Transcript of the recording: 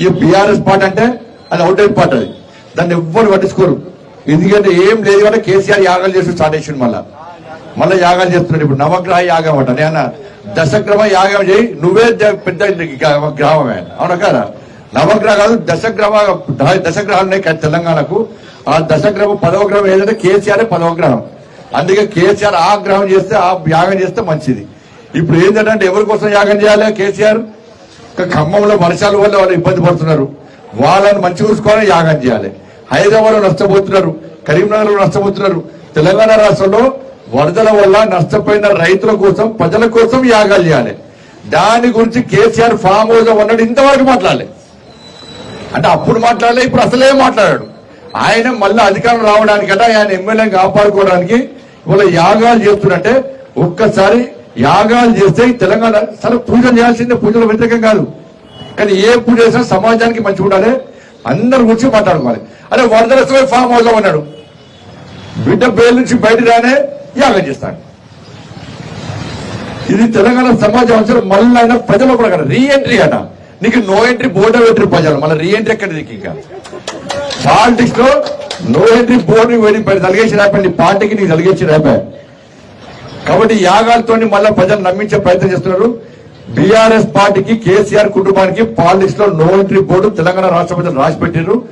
ఈ BRS party అంటే అది అవుట్ పార్టీ అది. దాన్ని ఎవ్వరు పట్టించుకోరు. ఎందుకంటే ఏం లేదు కదా కేసీఆర్ యాగాలు చేసి స్టార్ట్ చేసిండు మళ్ళా. మళ్ళీ యాగాలు చేస్తున్నాడు ఇప్పుడు. నవగ్రహ యాగం అంట. నేను దశగ్రహ యాగం చేయి నువ్వే పెద్ద గ్రామం గ్రామమే అవునా కదా? నవగ్రహాలు దశగ్రహ దశగ్రహాలు ఉన్నాయి తెలంగాణకు. ఆ దశగ్రహం పదవ గ్రహం ఏదంటే కేసీఆర్ పదవ గ్రహం. అందుకే కేసీఆర్ ఆ గ్రహం చేస్తే ఆ యాగం చేస్తే మంచిది. ఇప్పుడు ఏంటంటే ఎవరి కోసం యాగం చేయాలి కేసీఆర్? ఖమ్మంలో వర్షాల వల్ల వాళ్ళు ఇబ్బంది పడుతున్నారు. వాళ్ళని మంచి చూసుకోవాలని యాగం చేయాలి. హైదరాబాద్లో నష్టపోతున్నారు. కరీంనగర్లో నష్టపోతున్నారు. తెలంగాణ రాష్ట్రంలో వరదల వల్ల నష్టపోయిన రైతుల కోసం ప్రజల కోసం యాగాలు చేయాలి. దాని గురించి కేసీఆర్ ఫామ్ హౌస్లో ఉన్నాడు ఇంతవరకు మాట్లాడలే. అంటే అప్పుడు మాట్లాడలే ఇప్పుడు అసలే మాట్లాడాడు. ఆయన మళ్ళీ అధికారం రావడానికట ఆయన ఎమ్మెల్యేని కాపాడుకోవడానికి ఇవాళ యాగాలు చేస్తున్నట్టే ఒక్కసారి యాగాలు చేస్తే తెలంగాణ సరే పూజలు చేయాల్సిందే పూజలు వ్యతిరేకం కాదు. కానీ ఏ పూజ చేసినా సమాజానికి మంచి ఉండాలి. అందరు గురించి మాట్లాడుకోవాలి. అరే వరదలతో ఫామ్ హౌస్ అన్నాడు బిడ్డ పేరు నుంచి బయట రానే యాగం చేస్తాడు. ఇది తెలంగాణ సమాజం అవసరం మళ్ళీ ఆయన ప్రజలు కూడా కదా రీ ఎంట్రీ అట. నీకు నో ఎంట్రీ బోర్డు ఎంట్రీ ప్రజలు. మళ్ళీ రీ ఎంట్రీ ఎక్కడ నీకు ఇంకా? పాలిటిక్స్లో నో ఎంట్రీ బోర్డు వెళ్ళి తలిగేసి రాపండి. పార్టీకి నీకు తలిగేసి రాపాయి కాబట్టి యాగాలతో మళ్ళీ ప్రజలు నమ్మించే ప్రయత్నం చేస్తున్నారు. బీఆర్ఎస్ పార్టీకి కేసీఆర్ కుటుంబానికి పాలిటిక్స్లో నో ఎంట్రీ బోర్డు తెలంగాణ రాష్ట్ర ప్రజలు రాసి పెట్టారు